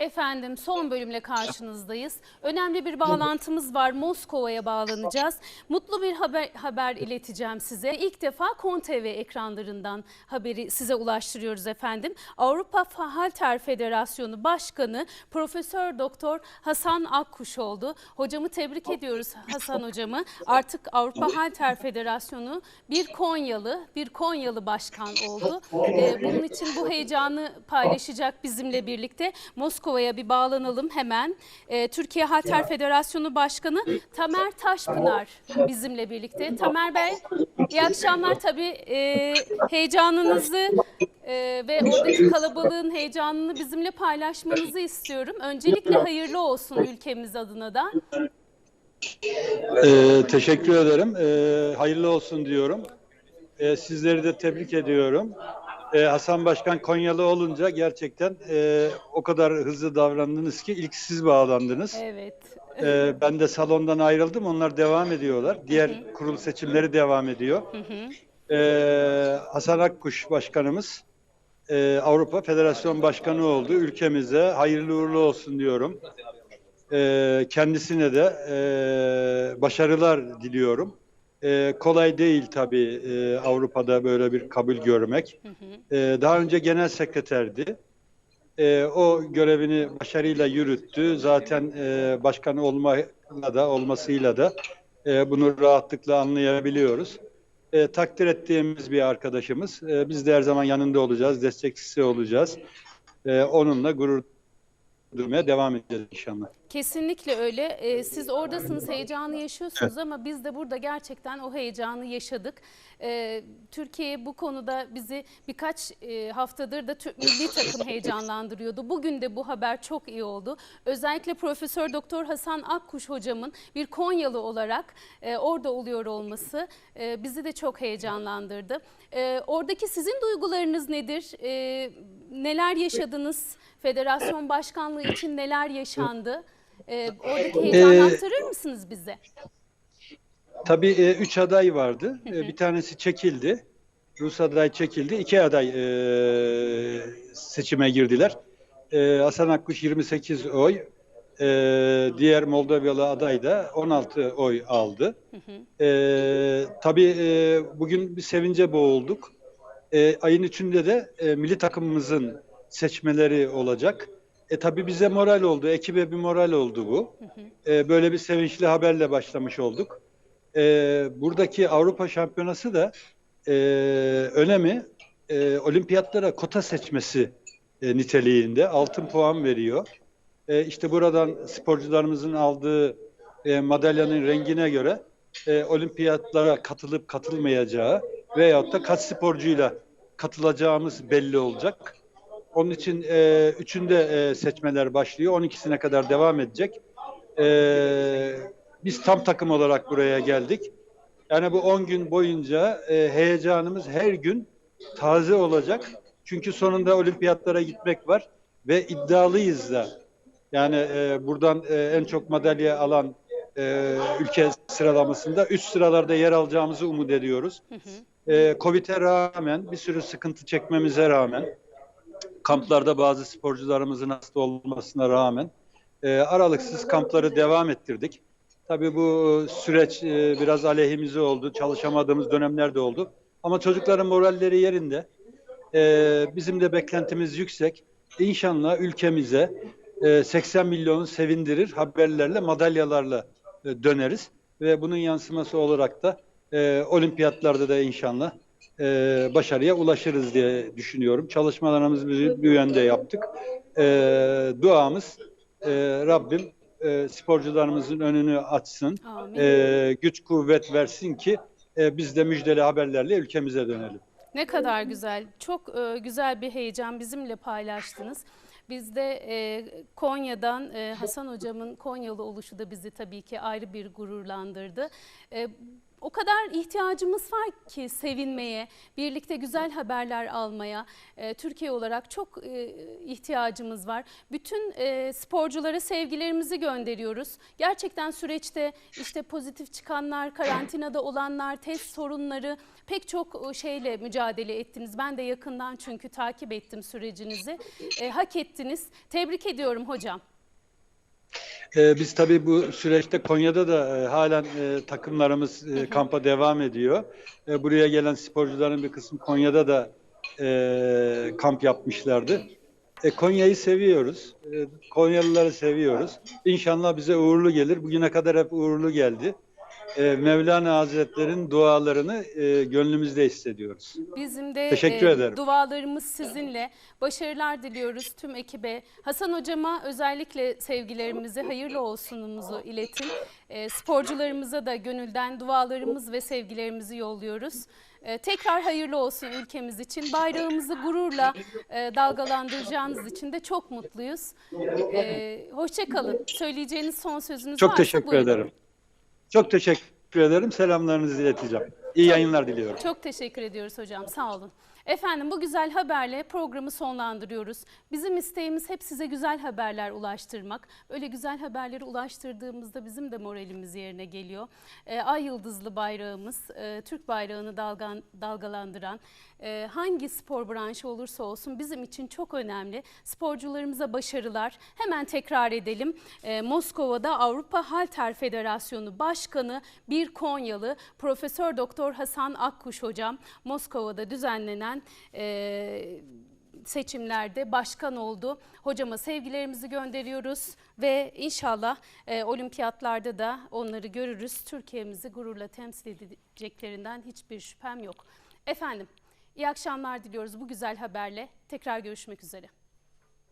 Efendim son bölümle karşınızdayız. Önemli bir bağlantımız var. Moskova'ya bağlanacağız. Mutlu bir haber, haber ileteceğim size. İlk defa KON TV ekranlarından haberi size ulaştırıyoruz efendim. Avrupa Halter Federasyonu Başkanı Profesör Doktor Hasan Akkuş oldu. Hocamı tebrik ediyoruz Hasan hocamı. Artık Avrupa Halter Federasyonu bir Konyalı, bir Konyalı başkan oldu. Ee, bunun için bu heyecanı paylaşacak bizimle birlikte. Moskova'ya bir bağlanalım hemen. Ee, Türkiye Halter Federasyonu Başkanı Tamer Taşpınar bizimle birlikte. Tamer Bey, iyi akşamlar. Tabii e, heyecanınızı e, ve oradaki kalabalığın heyecanını bizimle paylaşmanızı istiyorum. Öncelikle hayırlı olsun ülkemiz adına da. Ee, teşekkür ederim. Ee, hayırlı olsun diyorum. Ee, sizleri de tebrik ediyorum. Ee, Hasan Başkan Konyalı olunca gerçekten e, o kadar hızlı davrandınız ki ilk siz bağlandınız. Evet. Ee, ben de salondan ayrıldım. Onlar devam ediyorlar. Diğer kurul seçimleri devam ediyor. Ee, Hasan Akkuş Başkanımız e, Avrupa Federasyon Başkanı oldu. Ülkemize hayırlı uğurlu olsun diyorum. Ee, kendisine de e, başarılar diliyorum. Ee, kolay değil tabii e, Avrupa'da böyle bir kabul görmek. Ee, daha önce genel sekreterdi. Ee, o görevini başarıyla yürüttü. Zaten e, başkan olmayla da olmasıyla da e, bunu rahatlıkla anlayabiliyoruz. E, takdir ettiğimiz bir arkadaşımız. E, biz de her zaman yanında olacağız, destekçisi olacağız. E, onunla gurur duymaya devam edeceğiz inşallah. Kesinlikle öyle. Ee, siz oradasınız, heyecanı yaşıyorsunuz ama biz de burada gerçekten o heyecanı yaşadık. Ee, Türkiye bu konuda bizi birkaç e, haftadır da Türk milli takım heyecanlandırıyordu. Bugün de bu haber çok iyi oldu. Özellikle Profesör Doktor Hasan Akkuş hocamın bir Konyalı olarak e, orada oluyor olması e, bizi de çok heyecanlandırdı. E, oradaki sizin duygularınız nedir? E, neler yaşadınız? Federasyon başkanlığı için neler yaşandı? Ee, oradaki heyecanı Ee, aktarır mısınız bize? Tabii e, üç aday vardı. E, bir tanesi çekildi. Rus aday çekildi. İki aday e, seçime girdiler. E, Hasan Akkuş 28 oy. E, diğer Moldovalı aday da 16 oy aldı. E, tabii e, bugün bir sevince boğulduk. E, ayın üçünde de e, milli takımımızın seçmeleri olacak. E tabii bize moral oldu, ekibe bir moral oldu bu. E, böyle bir sevinçli haberle başlamış olduk. E, buradaki Avrupa Şampiyonası da e, önemi e, olimpiyatlara kota seçmesi e, niteliğinde altın puan veriyor. E, işte buradan sporcularımızın aldığı e, madalyanın rengine göre e, olimpiyatlara katılıp katılmayacağı veyahut da kaç sporcuyla katılacağımız belli olacak. Onun için e, üçünde e, seçmeler başlıyor. 12'sine kadar devam edecek. E, biz tam takım olarak buraya geldik. Yani bu 10 gün boyunca e, heyecanımız her gün taze olacak. Çünkü sonunda olimpiyatlara gitmek var ve iddialıyız da. Yani e, buradan e, en çok madalya alan e, ülke sıralamasında üst sıralarda yer alacağımızı umut ediyoruz. E, Covid'e rağmen bir sürü sıkıntı çekmemize rağmen kamplarda bazı sporcularımızın hasta olmasına rağmen e, aralıksız kampları devam ettirdik. Tabii bu süreç e, biraz aleyhimize oldu. Çalışamadığımız dönemler de oldu. Ama çocukların moralleri yerinde. E, bizim de beklentimiz yüksek. İnşallah ülkemize e, 80 milyonu sevindirir haberlerle, madalyalarla e, döneriz. Ve bunun yansıması olarak da e, olimpiyatlarda da inşallah e, başarıya ulaşırız diye düşünüyorum. Çalışmalarımızı bir yönde yaptık. E, duamız e, Rabbim e, sporcularımızın önünü açsın. Amin. E, güç kuvvet versin ki e, biz de müjdeli haberlerle ülkemize dönelim. Ne kadar güzel. Çok e, güzel bir heyecan bizimle paylaştınız. Biz de e, Konya'dan e, Hasan hocamın Konyalı oluşu da bizi tabii ki ayrı bir gururlandırdı. E, o kadar ihtiyacımız var ki sevinmeye, birlikte güzel haberler almaya. E, Türkiye olarak çok e, ihtiyacımız var. Bütün e, sporculara sevgilerimizi gönderiyoruz. Gerçekten süreçte işte pozitif çıkanlar, karantinada olanlar, test sorunları pek çok şeyle mücadele ettiniz. Ben de yakından çünkü takip ettim sürecinizi. E, hak ettiniz. Tebrik ediyorum hocam. Ee, biz tabii bu süreçte Konya'da da e, halen e, takımlarımız e, kampa devam ediyor. E, buraya gelen sporcuların bir kısmı Konya'da da e, kamp yapmışlardı. E, Konya'yı seviyoruz. E, Konyalıları seviyoruz. İnşallah bize uğurlu gelir. Bugüne kadar hep uğurlu geldi. E, Mevlana Hazretleri'nin dualarını e, gönlümüzde hissediyoruz. Bizim de Teşekkür e, ederim. dualarımız sizinle. Başarılar diliyoruz tüm ekibe. Hasan hocama özellikle sevgilerimizi, hayırlı olsunumuzu iletin. E, sporcularımıza da gönülden dualarımız ve sevgilerimizi yolluyoruz. E, tekrar hayırlı olsun ülkemiz için. Bayrağımızı gururla e, dalgalandıracağınız için de çok mutluyuz. E, Hoşçakalın. Söyleyeceğiniz son sözünüz Çok varsa teşekkür buyurun. ederim. Çok teşekkür ederim. Selamlarınızı ileteceğim. İyi yayınlar diliyorum. Çok teşekkür ediyoruz hocam. Sağ olun. Efendim bu güzel haberle programı sonlandırıyoruz. Bizim isteğimiz hep size güzel haberler ulaştırmak. Öyle güzel haberleri ulaştırdığımızda bizim de moralimiz yerine geliyor. Ee, Ay yıldızlı bayrağımız, e, Türk bayrağını dalgan, dalgalandıran e, hangi spor branşı olursa olsun bizim için çok önemli. Sporcularımıza başarılar. Hemen tekrar edelim. E, Moskova'da Avrupa Halter Federasyonu Başkanı bir Konyalı Profesör Doktor Hasan Akkuş hocam Moskova'da düzenlenen e, seçimlerde başkan oldu. Hocama sevgilerimizi gönderiyoruz ve inşallah e, olimpiyatlarda da onları görürüz. Türkiye'mizi gururla temsil edeceklerinden hiçbir şüphem yok. Efendim iyi akşamlar diliyoruz bu güzel haberle. Tekrar görüşmek üzere.